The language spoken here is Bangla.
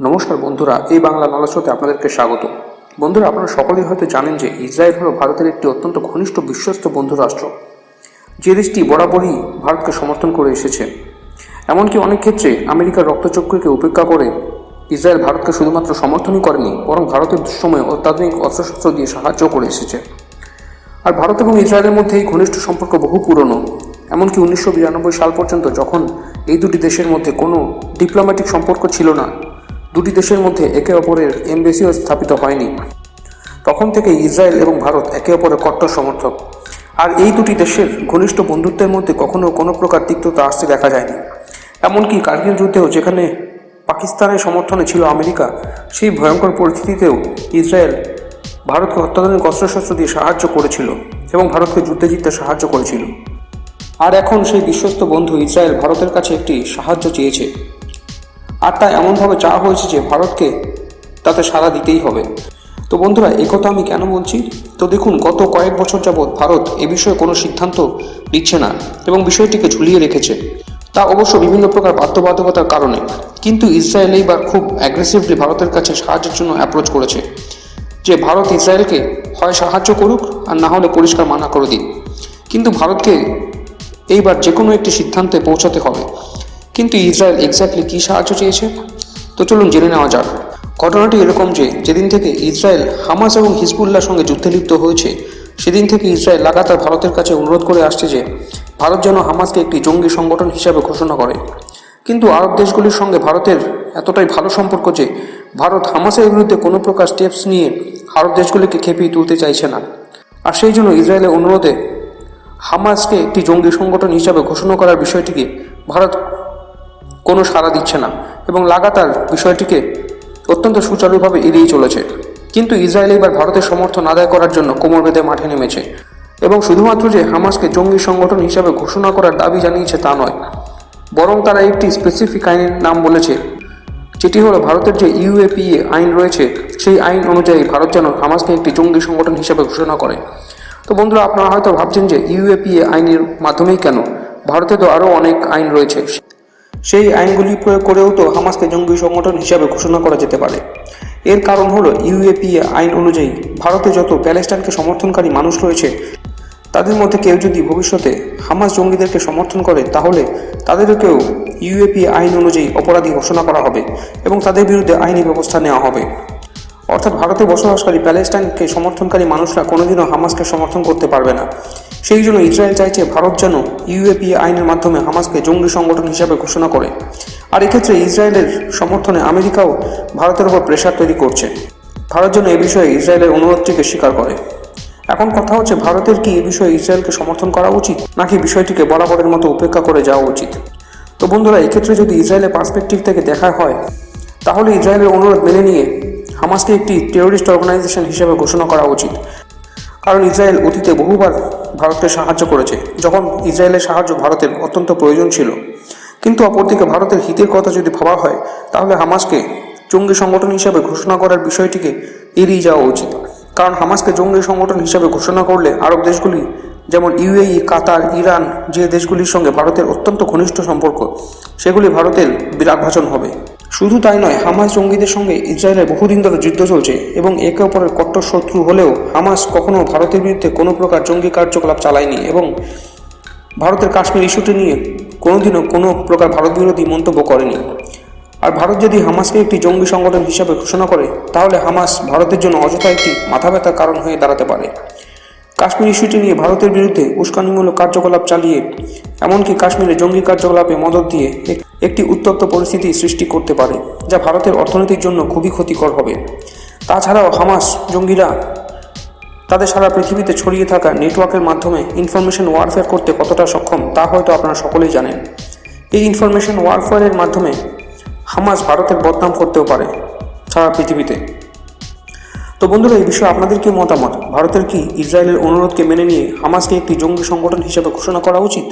নমস্কার বন্ধুরা, এই বাংলা নলেজতে আপনাদেরকে স্বাগত। বন্ধুরা, আপনারা সকলেই হয়তো জানেন যে ইসরায়েল হলো ভারতের একটি অত্যন্ত ঘনিষ্ঠ বিশ্বস্ত বন্ধু রাষ্ট্র যে দেশটি বরাবরই ভারতকে সমর্থন করে এসেছে। এমনকি অনেক ক্ষেত্রে আমেরিকার রক্তচক্ষুকে উপেক্ষা করে ইসরায়েল ভারতকে শুধুমাত্র সমর্থনই করেনি, বরং ভারতের দুঃসময়ে অত্যাধুনিক অস্ত্রশস্ত্র দিয়ে সাহায্য করে এসেছে। আর ভারত এবং ইসরায়েলের মধ্যে এই ঘনিষ্ঠ সম্পর্ক বহু পুরনো। এমনকি উনিশশো বিরানব্বই সাল পর্যন্ত যখন এই দুটি দেশের মধ্যে কোনো ডিপ্লোম্যাটিক সম্পর্ক ছিল না দুটি দেশের মধ্যে একে অপরের এমবেসিও স্থাপিত হয়নি। তখন থেকে ইসরায়েল এবং ভারত একে অপরের কট্টর সমর্থক। আর এই দুটি দেশের ঘনিষ্ঠ বন্ধুত্বের মধ্যে কখনো কোনো প্রকার তিক্ততা আসতে দেখা যায়নি। এমনকি কার্গিল যুদ্ধেও যেখানে পাকিস্তানের সমর্থনে ছিল আমেরিকা, সেই ভয়ঙ্কর পরিস্থিতিতেও ইসরায়েল ভারতকে অত্যাধুনিক অস্ত্রশস্ত্র দিয়ে সাহায্য করেছিল এবং ভারতকে যুদ্ধে জিততে সাহায্য করেছিল। আর এখন সেই বিশ্বস্ত বন্ধু ইসরায়েল ভারতের কাছে একটি সাহায্য চেয়েছে। আর তা এমনভাবে চাওয়া হয়েছে যে ভারতকে তাতে সাড়া দিতেই হবে। তো বন্ধুরা একথা আমি কেন বলছি? তো দেখুন, গত কয়েক বছর যাবৎ ভারত এ বিষয়ে কোনো সিদ্ধান্ত নিচ্ছে না এবং বিষয়টিকে ঝুলিয়ে রেখেছে। তা অবশ্য বিভিন্ন প্রকার বাধ্যবাধকতার কারণে। কিন্তু ইসরায়েল এইবার খুব অ্যাগ্রেসিভলি ভারতের কাছে সাহায্যের জন্য অ্যাপ্রোচ করেছে। যে ভারত ইসরায়েলকে হয় সাহায্য করুক আর না হলে পরিষ্কার মানা করে দিক। কিন্তু ভারতকে এইবার যে কোনো একটি সিদ্ধান্তে পৌঁছাতে হবে। কিন্তু ইসরায়েল এক্স্যাক্টলি কী সাহায্য চেয়েছে? তো চলুন জেনে নেওয়া যাক। ঘটনাটি এরকম যে, যেদিন থেকে ইসরায়েল হামাস এবং হিজবুল্লার সঙ্গে যুদ্ধে লিপ্ত হয়েছে, সেদিন থেকে ইসরায়েল লাগাতার ভারতের কাছে অনুরোধ করে আসছে যে, ভারত যেন হামাসকে একটি জঙ্গি সংগঠন হিসাবে ঘোষণা করে। কিন্তু আরব দেশগুলির সঙ্গে ভারতের এতটাই ভালো সম্পর্ক যে, ভারত হামাসের বিরুদ্ধে কোনো প্রকার স্টেপস নিয়ে আরব দেশগুলিকে খেপিয়ে তুলতে চাইছে না। আর সেই জন্য ইসরায়েলের অনুরোধে হামাসকে একটি জঙ্গি সংগঠন হিসাবে ঘোষণা করার বিষয়টিকে ভারত কোনো সাড়া দিচ্ছে না এবং লাগাতার বিষয়টিকে অত্যন্ত সুচারুভাবে এড়িয়ে চলেছে। কিন্তু ইসরায়েল এবার ভারতের সমর্থন আদায় করার জন্য কোমর বেঁধে মাঠে নেমেছে এবং শুধুমাত্র যে হামাসকে জঙ্গি সংগঠন হিসাবে ঘোষণা করার দাবি জানিয়েছে তা নয়, বরং তারা একটি স্পেসিফিক আইনের নাম বলেছে, যেটি হলো ভারতের যে ইউএপিএ আইন রয়েছে, সেই আইন অনুযায়ী ভারত যেন হামাসকে একটি জঙ্গি সংগঠন হিসাবে ঘোষণা করে। তো বন্ধুরা, আপনারা হয়তো ভাবছেন যে ইউএপিএ আইনের মাধ্যমেই কেন? ভারতে তো আরও অনেক আইন রয়েছে। সেই আইনগুলি প্রয়োগ করেও তো হামাসকে জঙ্গি সংগঠন হিসাবে ঘোষণা করা যেতে পারে। এর কারণ হলো ইউএপিএ আইন অনুযায়ী ভারতে যত প্যালেস্টাইনকে সমর্থনকারী মানুষ রয়েছে, তাদের মধ্যে কেউ যদি ভবিষ্যতে হামাস জঙ্গিদেরকে সমর্থন করে, তাহলে তাদেরকেও ইউএপি আইন অনুযায়ী অপরাধী ঘোষণা করা হবে এবং তাদের বিরুদ্ধে আইনি ব্যবস্থা নেওয়া হবে। অর্থাৎ ভারতে বসবাসকারী প্যালেস্টাইনকে সমর্থনকারী মানুষরা কোনোদিনও হামাসকে সমর্থন করতে পারবে না। সেই জন্য ইসরায়েল চাইছে ভারত যেন ইউএপি আইনের মাধ্যমে হামাসকে জঙ্গি সংগঠন হিসাবে ঘোষণা করে। আর এক্ষেত্রে ইসরায়েলের সমর্থনে আমেরিকাও ভারতের উপর প্রেশার তৈরি করছে। ভারত যেন এ বিষয়ে ইসরায়েলের অনুরোধটিকে স্বীকার করে। এখন কথা হচ্ছে, ভারতের কি এ বিষয়ে ইসরায়েলকে সমর্থন করা উচিত, নাকি বিষয়টিকে বরাবরের মতো উপেক্ষা করে যাওয়া উচিত? তো বন্ধুরা, এক্ষেত্রে যদি ইসরায়েলের পার্সপেক্টিভ থেকে দেখা হয়, তাহলে ইসরায়েলের অনুরোধ মেনে নিয়ে হামাসকে একটি টেরোরিস্ট অর্গানাইজেশন হিসেবে ঘোষণা করা উচিত। কারণ ইসরায়েল অতীতে বহুবার ভারতকে সাহায্য করেছে, যখন ইসরায়েলের সাহায্য ভারতের অত্যন্ত প্রয়োজন ছিল। কিন্তু অপরদিকে ভারতের হিতের কথা যদি ভাবা হয়, তাহলে হামাসকে জঙ্গি সংগঠন হিসাবে ঘোষণা করার বিষয়টিকে এড়িয়ে যাওয়া উচিত। কারণ হামাসকে জঙ্গি সংগঠন হিসাবে ঘোষণা করলে আরব দেশগুলি, যেমন ইউএই, কাতার, ইরান, যে দেশগুলির সঙ্গে ভারতের অত্যন্ত ঘনিষ্ঠ সম্পর্ক, সেগুলি ভারতের বিরাট ভাষণ হবে। শুধু তাই নয়, হামাস জঙ্গিদের সঙ্গে ইসরায়েলের বহুদিন ধরে যুদ্ধ চলছে এবং একে অপরের কট্টর শত্রু হলেও হামাস কখনো ভারতের বিরুদ্ধে কোনো প্রকার জঙ্গি কার্যকলাপ চালায়নি এবং ভারতের কাশ্মীর ইস্যুটি নিয়ে কোনোদিনও কোনো প্রকার ভারত বিরোধী মন্তব্য করেনি। আর ভারত যদি হামাসকে একটি জঙ্গি সংগঠন হিসাবে ঘোষণা করে, তাহলে হামাস ভারতের জন্য অযথা একটি মাথা ব্যথার কারণ হয়ে দাঁড়াতে পারে। কাশ্মীর ইস্যুটি নিয়ে ভারতের বিরুদ্ধে উস্কানিমূলক কার্যকলাপ চালিয়ে, এমনকি কাশ্মীরে জঙ্গি কার্যকলাপে মদত দিয়ে একটি উত্তপ্ত পরিস্থিতি সৃষ্টি করতে পারে, যা ভারতের অর্থনীতির জন্য খুবই ক্ষতিকর হবে। তাছাড়াও হামাস জঙ্গিরা তাদের সারা পৃথিবীতে ছড়িয়ে থাকা নেটওয়ার্কের মাধ্যমে ইনফরমেশন ওয়ারফেয়ার করতে কতটা সক্ষম, তা হয়তো আপনারা সকলেই জানেন। এই ইনফরমেশন ওয়ারফেয়ারের মাধ্যমে হামাস ভারতের বদনাম করতেও পারে সারা পৃথিবীতে। তো বন্ধুরা, এই বিষয়ে আপনাদের কি মতামত? ভারতের কি ইসরায়েলের অনুরোধকে মেনে নিয়ে হামাসকে একটি জঙ্গি সংগঠন হিসেবে ঘোষণা করা উচিত?